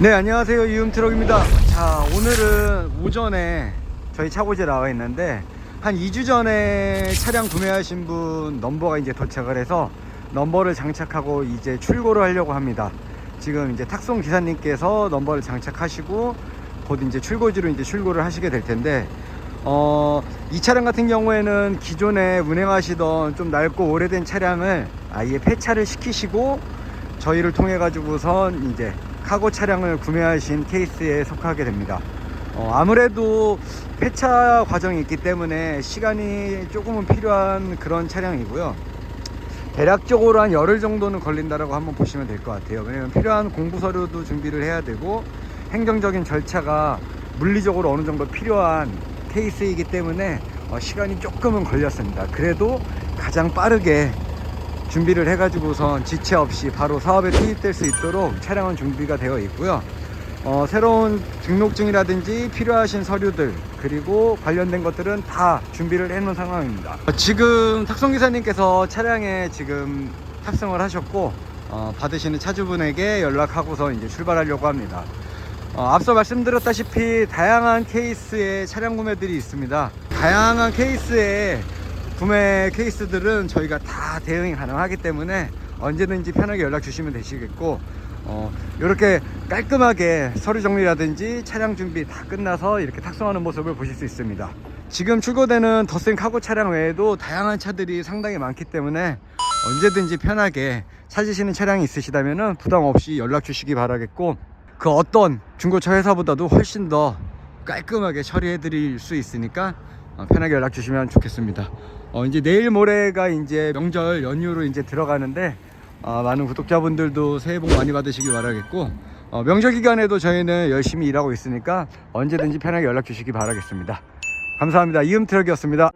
네 안녕하세요. 이음트럭입니다. 자 오늘은 오전에 저희 차고지에 나와 있는데 한 2주 전에 차량 구매하신 분 넘버가 이제 도착을 해서 넘버를 장착하고 이제 출고를 하려고 합니다. 지금 이제 탁송 기사님께서 넘버를 장착하시고 곧 이제 출고지로 이제 출고를 하시게 될 텐데 어, 이 차량 같은 경우에는 기존에 운행하시던 좀 낡고 오래된 차량을 아예 폐차를 시키시고 저희를 통해 가지고선 이제 카고 차량을 구매하신 케이스에 속하게 됩니다. 어, 아무래도 폐차 과정이 있기 때문에 시간이 조금은 필요한 그런 차량이고요. 대략적으로 한 열흘 정도는 걸린다라고 한번 보시면 될 것 같아요. 왜냐면 필요한 공부 서류도 준비를 해야 되고 행정적인 절차가 물리적으로 어느 정도 필요한 케이스이기 때문에 어, 시간이 조금은 걸렸습니다. 그래도 가장 빠르게 준비를 해가지고선 지체 없이 바로 사업에 투입될 수 있도록 차량은 준비가 되어 있고요. 어, 새로운 등록증이라든지 필요하신 서류들 그리고 관련된 것들은 다 준비를 해놓은 상황입니다. 어, 지금 탁송기사님께서 차량에 지금 탑승을 하셨고 어, 받으시는 차주분에게 연락하고서 이제 출발하려고 합니다. 어, 앞서 말씀드렸다시피 다양한 케이스의 차량 구매들이 있습니다. 다양한 케이스의 구매 케이스들은 저희가 다 대응이 가능하기 때문에 언제든지 편하게 연락 주시면 되시겠고 어, 이렇게 깔끔하게 서류 정리라든지 차량 준비 다 끝나서 이렇게 탁송하는 모습을 보실 수 있습니다. 지금 출고되는 더센 카고 차량 외에도 다양한 차들이 상당히 많기 때문에 언제든지 편하게 찾으시는 차량이 있으시다면 부담 없이 연락 주시기 바라겠고 그 어떤 중고차 회사보다도 훨씬 더 깔끔하게 처리해 드릴 수 있으니까 어, 편하게 연락 주시면 좋겠습니다. 어, 이제 내일 모레가 이제 명절 연휴로 이제 들어가는데 어, 많은 구독자분들도 새해 복 많이 받으시길 바라겠고 어, 명절 기간에도 저희는 열심히 일하고 있으니까 언제든지 편하게 연락 주시기 바라겠습니다. 감사합니다. 이음트럭이었습니다.